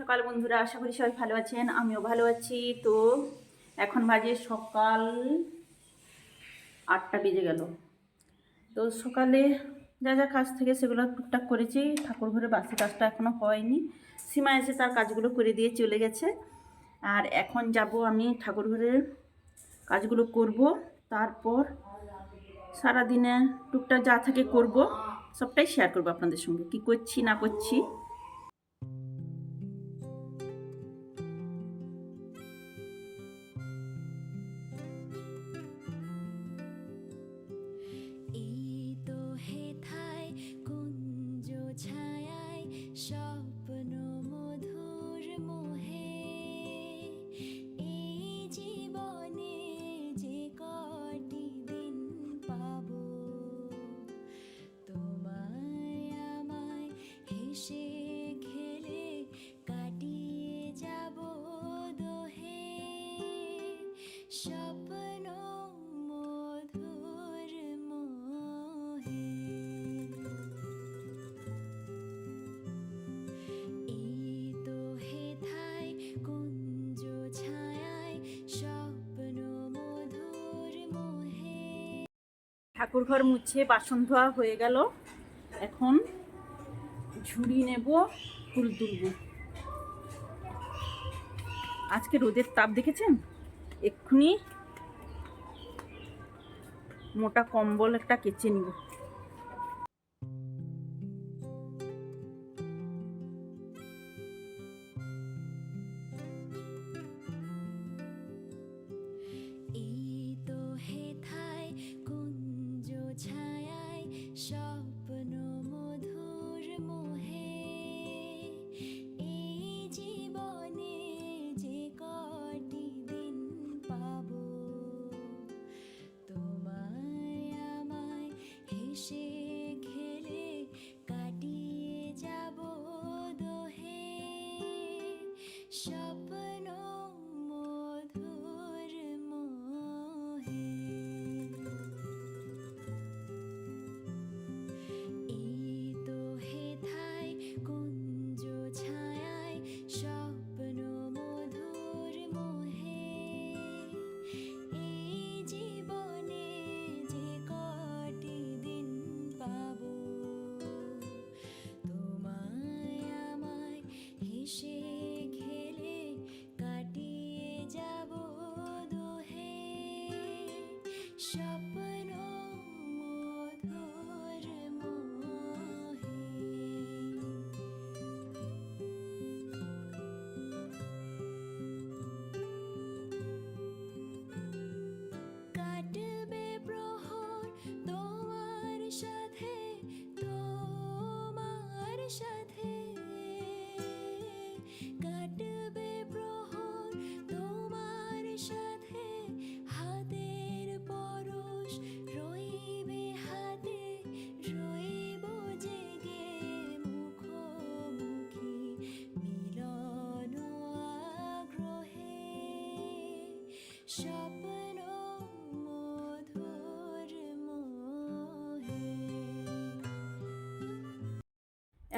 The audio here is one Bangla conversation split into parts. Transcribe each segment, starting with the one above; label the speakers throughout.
Speaker 1: সকাল বন্ধুরা, আশা করি সবাই ভালো আছেন, আমিও ভালো আছি। তো এখন বাজে সকাল আটটা বেজে গেল। তো সকালে যা যা কাজ থেকে সেগুলো টুকটাক করেছি, ঠাকুর ঘরে বাসি কাজটা এখনও হয়নি। সীমা এসে তার কাজগুলো করে দিয়ে চলে গেছে। আর এখন যাব আমি ঠাকুর ঘরের কাজগুলো করব। তারপর সারাদিনে টুকটাক যা থাকে করব, সবটাই শেয়ার করব আপনাদের সঙ্গে, কি করছি না করছি। ঠাকুর ঘর মুছে বাসন ধোয়া হয়ে গেল। এখন ঝুড়ি নেব, ফুল তুলব। আজকে রোদের তাপ দেখেছেন? এক্ষুনি মোটা কম্বল একটা কেচে নিব।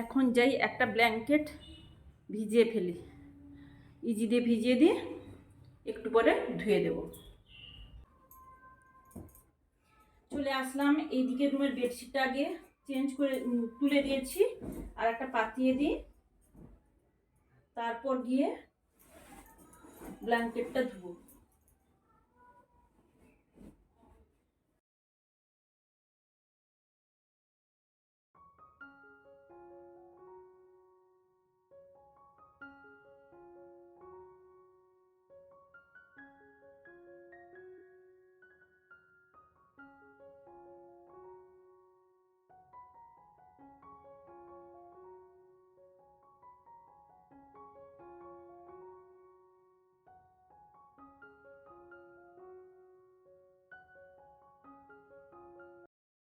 Speaker 1: এখন যাই একটা ব্ল্যাঙ্কেট ভিজিয়ে ফেলি। ইজি দিয়ে ভিজিয়ে দিয়ে একটু পরে ধুয়ে দেব। চলে আসলাম এইদিকে রুমের বেডশিটটা আগে চেঞ্জ করে তুলে দিয়েছি আর একটা পাতিয়ে দিই। তারপর গিয়ে ব্ল্যাঙ্কেটটা ধুবো।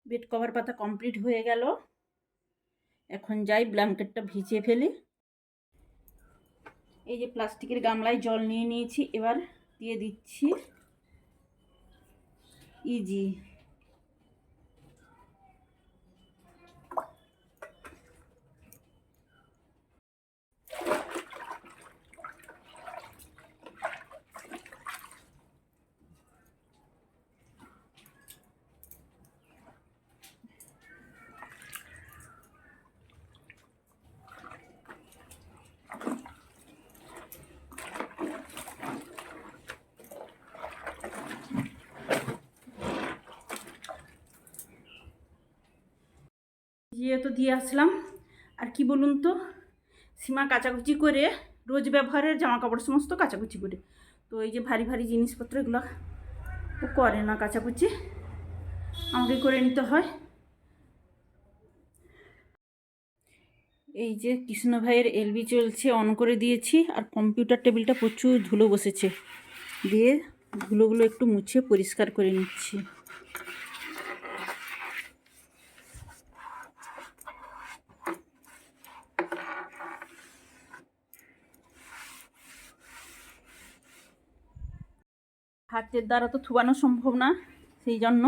Speaker 1: বেড কভার পাতা কমপ্লিট হয়ে গেল। এখন যাই ব্ল্যাঙ্কেটটা ভিজিয়ে ফেলি। এই যে প্লাস্টিকের গামলায় জল নিয়ে নিয়েছি, এবার দিয়ে দিচ্ছি। ইজি
Speaker 2: তো দিয়ে আসলাম। আর কি বলুন তো? সীমা কাচাকুচি করে রোজ ব্যবহারের জামা কাপড় সমস্ত কাচাকুচি করে। তো এই যে ভারী ভারী জিনিসপত্র এগুলো ও করে না কাচাকুচি। আমাকে করে নিতে হয়। এই যে কৃষ্ণ ভাইয়ের এলবি চলছে অন করে দিয়েছি। আর কম্পিউটার টেবিলটা প্রচুর ধুলো বসেছে। দিয়ে ধুলোগুলো একটু মুছে পরিষ্কার করে নিচ্ছি। হাতের দ্বারা তো থুবানো সম্ভব না, সেই জন্য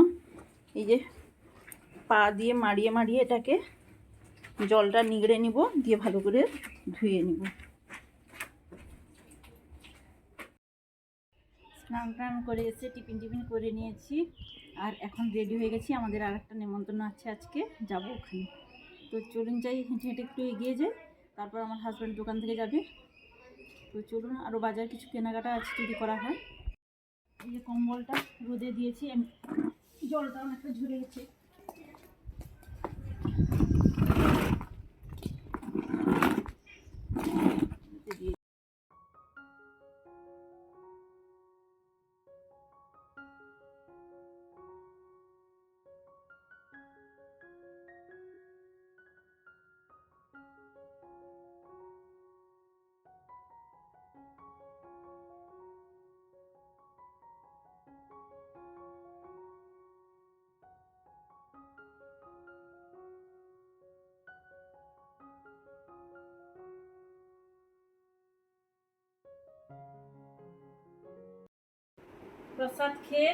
Speaker 2: এই যে পা দিয়ে মাড়িয়ে মাড়িয়ে এটাকে জলটা নিগড়ে নিব, দিয়ে ভালো করে ধুয়ে নিব। স্নান টান করে এসে টিফিন টিফিন করে নিয়েছি, আর এখন রেডি হয়ে গেছি, আমাদের আর একটা নেমন্তন্ন আছে আজকে, যাব ওখানে। তো চলুন যাই, হেঁটে হেঁটে একটু এগিয়ে যাই, তারপর আমার হাজব্যান্ড দোকান থেকে যাবে। তো চলুন আরও বাজার কিছু কেনাকাটা আছে যদি করা হয়। এই যে কম্বলটা রোদে দিয়েছি আমি জলটা অনেকটা ঝরে গেছে। প্রসাদ খেয়ে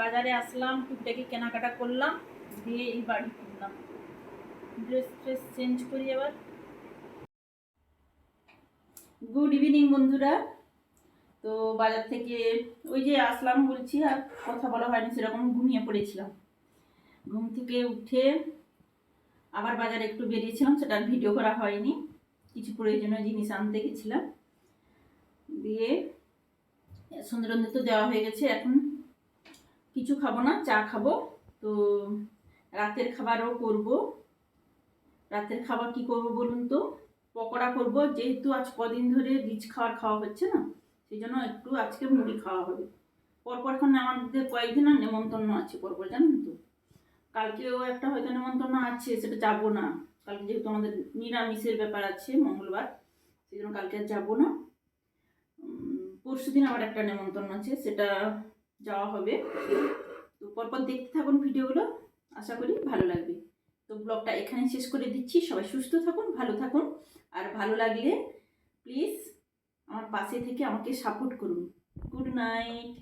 Speaker 2: বাজারে আসলাম, টুকটাকি কেনাকাটা করলাম, দিয়ে এই বাড়ি ফিরলাম। ড্রেস ট্রেস চেঞ্জ করি এবার। গুড ইভিনিং বন্ধুরা। তো বাজার থেকে ওই যে আসলাম বলছি, আর কথা বলা হয়নি, সেরকম ঘুমিয়ে পড়েছিলাম। ঘুম থেকে উঠে আবার বাজারে একটু বেরিয়েছিলাম, সেটা আর ভিডিও করা হয়নি। কিছু প্রয়োজনীয় জিনিস আনতে গেছিলাম। দিয়ে সুন্দরন্দে তো দেওয়া হয়ে গেছে, এখন কিছু খাব না, চা খাব। তো রাতের খাবারও করব। রাতের খাবার কি করব বলুন তো? পকোড়া করব, যেহেতু আজ কদিন ধরে রিচ খাবার খাওয়া হচ্ছে না, সেই জন্য একটু আজকে মুড়ি খাওয়া হবে। পরপর এখন আমাদের কয়েকদিন আর নেমন্তন্ন আছে পরপর, জানেন তো? কালকেও একটা হয়তো নেমন্তন্ন আছে, সেটা যাব না। কালকে যেহেতু আমাদের নিরামিষের ব্যাপার আছে মঙ্গলবার, সেই জন্য কালকে আর যাব না। পরশু আমার একটা নেমন্তন্ন আছে, সেটা যাওয়া হবে। তো পরপর দেখতে থাকুন ভিডিওগুলো, আশা করি ভালো লাগবে। তো ব্লগটা এখানে শেষ করে দিচ্ছি। সবাই সুস্থ থাকুন, ভালো থাকুন। আর ভালো লাগলে প্লিজ আমার পাশে থেকে আমাকে সাপোর্ট করুন। Good night.